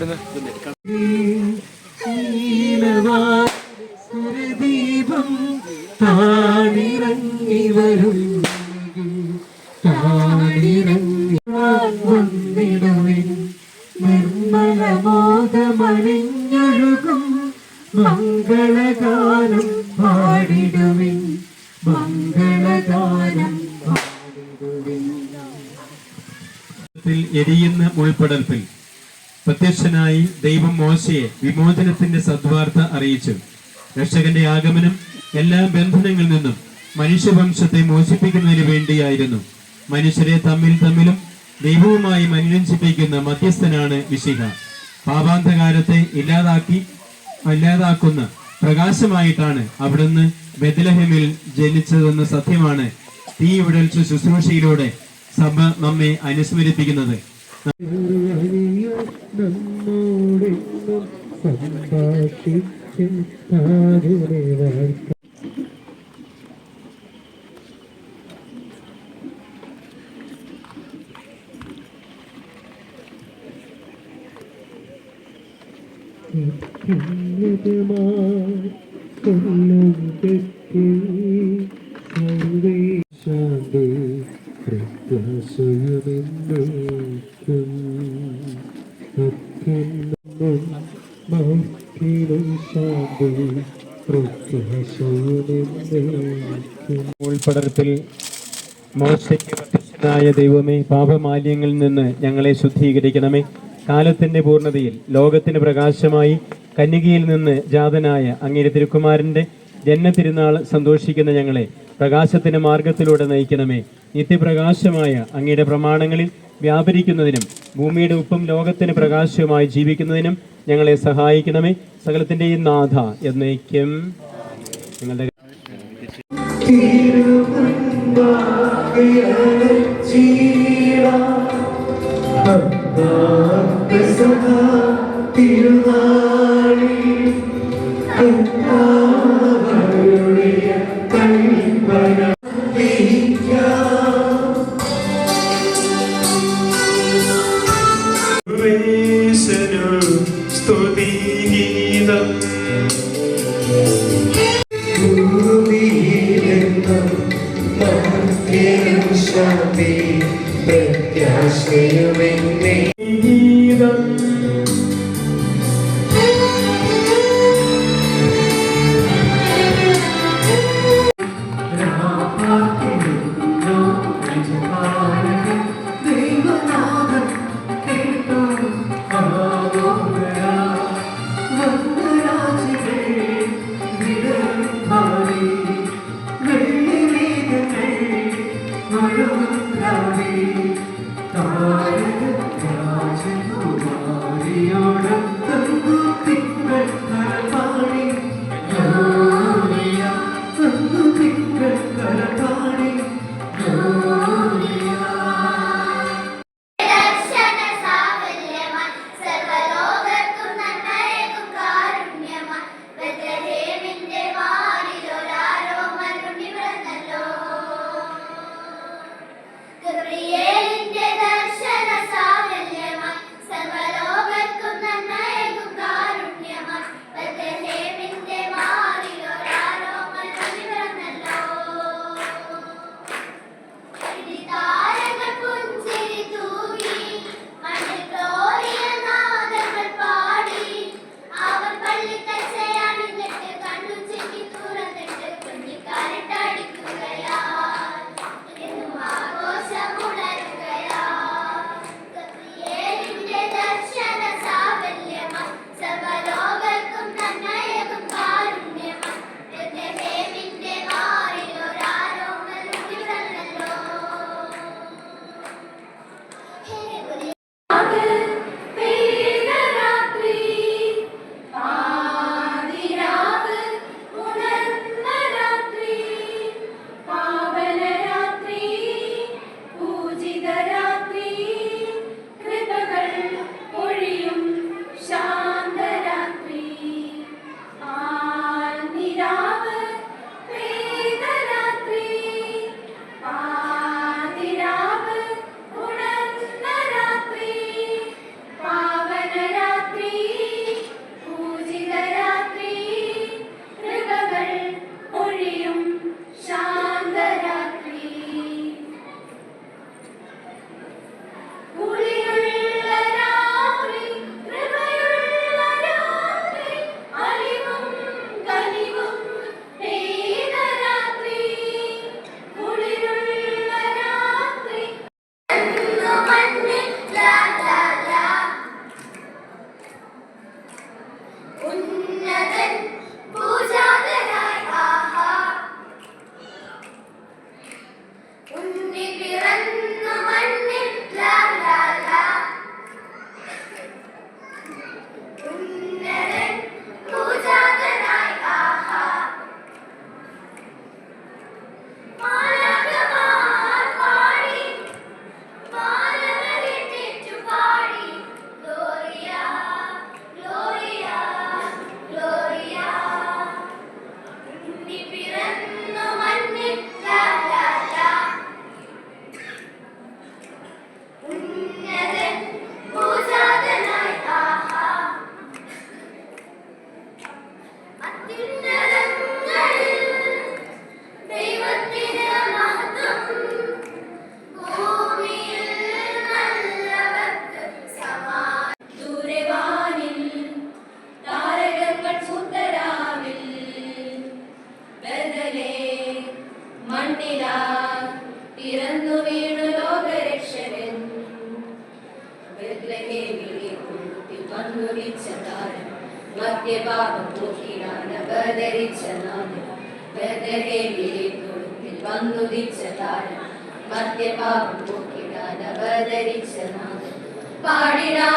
എവിടുന്ന് ദീപം താണിറങ്ങി വരും. താണിറങ്ങി വന്നിടുവിൻ നിർമ്മലമോദമണിഞ്ഞൊഴുകും. മംഗളഗാനം പാടിടുവിൻ മംഗളഗാനം പാടിടുവിൻ എരിയുന്ന മുൾപ്പടർപ്പിൽ പ്രത്യക്ഷനായി ദൈവം മോശയെ വിമോചനത്തിന്റെ സദ്വാർത്ത അറിയിച്ചു. രക്ഷകന്റെ ആഗമനം എല്ലാ ബന്ധനങ്ങളിൽ നിന്നും മനുഷ്യവംശത്തെ മോചിപ്പിക്കുന്നതിന് വേണ്ടിയായിരുന്നു. മനുഷ്യരെ തമ്മിൽ തമ്മിലും ദൈവവുമായി മനുരഞ്ജിപ്പിക്കുന്ന മധ്യസ്ഥനാണ് വിശിഹ പാപാന്ധകാരത്തെ ഇല്ലാതാക്കി ഇല്ലാതാക്കുന്ന പ്രകാശമായിട്ടാണ് അവിടുന്ന് ബദലഹമിൽ ജനിച്ചതെന്ന സത്യമാണ് തീ വിടൽച്ച ശുശ്രൂഷയിലൂടെ സഭ നമ്മെ അനുസ്മരിപ്പിക്കുന്നത്. നമ്മോടെന്നും സംഭാഷിച്ച് താരുനെ വാഴ്ത്ത ശാന്തി ഉൾപ്പടർപ്പിൽ മോശയ്ക്ക് പ്രത്യക്ഷനായ ദൈവമേ പാപമാലിന്യങ്ങളിൽ നിന്ന് ഞങ്ങളെ ശുദ്ധീകരിക്കണമേ. കാലത്തിന്റെ പൂർണതയിൽ ലോകത്തിന് പ്രകാശമായി കന്യകയിൽ നിന്ന് ജാതനായ അങ്ങയുടെ തിരുക്കുമാരന്റെ ജന്മതിരുനാൾ സന്തോഷിക്കുന്ന ഞങ്ങളെ പ്രകാശത്തിന്റെ മാർഗത്തിലൂടെ നയിക്കണമേ. നിത്യപ്രകാശമായ അങ്ങയുടെ പ്രമാണങ്ങളിൽ വ്യാപരിക്കുന്നതിനും ഭൂമിയുടെ ഉപ്പും ലോകത്തിന് പ്രകാശമായി ജീവിക്കുന്നതിനും ഞങ്ങളെ സഹായിക്കണമേ. സകലത്തിന്റെയും നാഥ എന്നേക്കും. നിങ്ങളുടെ സ്തുതിഗീതം പ്രത്യാശയുമെന്നേ ഗീതം ಬಂದು ದಿಕ್ಷ ತಾರಣ ಮಧ್ಯ ಪಾಪ ಮುಖ್ಯ ಬದರಿಕ್ಷ ಪಾಡಿರಾ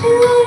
Oh.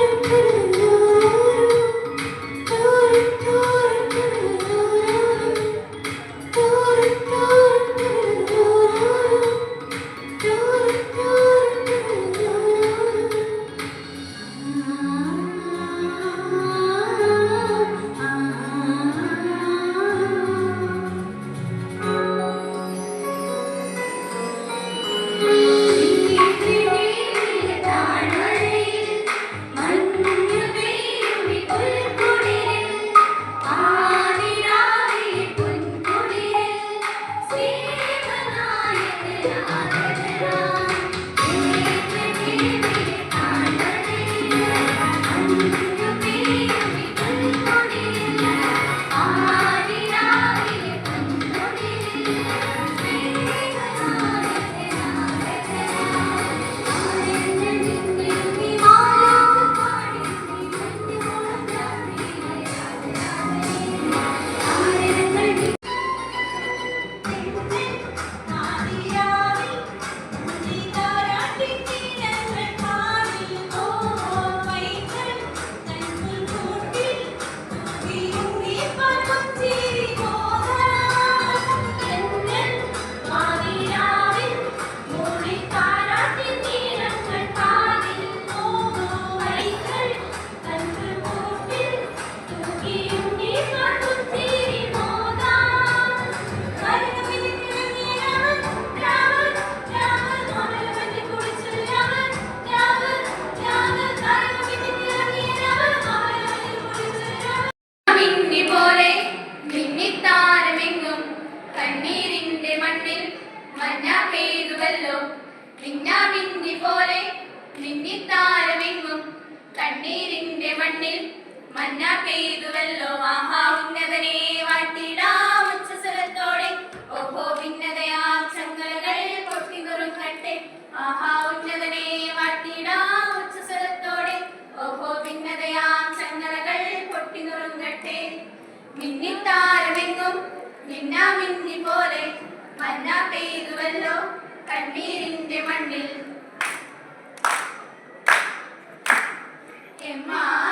ഉണ്ടല്ലോ. മിന്നാമിന്നി പോലെ മിന്നിത്താരമെങ്ങും കണ്ണീരിന്റെ മണ്ണിൽ മന്ന പെയ്തുവല്ലോ. ആഹാ ഉന്നതനെ വാട്ടിടാം ഉച്ചസ്വരത്തോടെ ഓഹോ ഭിന്നതയാ ചങ്ങലകൾ പൊട്ടിനുറുങ്ങട്ടെ ആഹാ ഉന്നതനെ വാട്ടിടാം ഉച്ചസ്വരത്തോടെ ഓഹോ ഭിന്നതയാ ചങ്ങലകൾ പൊട്ടിനുറുങ്ങട്ടെ മിന്നിത്താരമെങ്ങും മിന്നാമിന്നി പോലെ മന്ന പെയ്തുവല്ലോ. കണ്ണീരിന്റെ മണ്ണിൽ. എമ്മാനു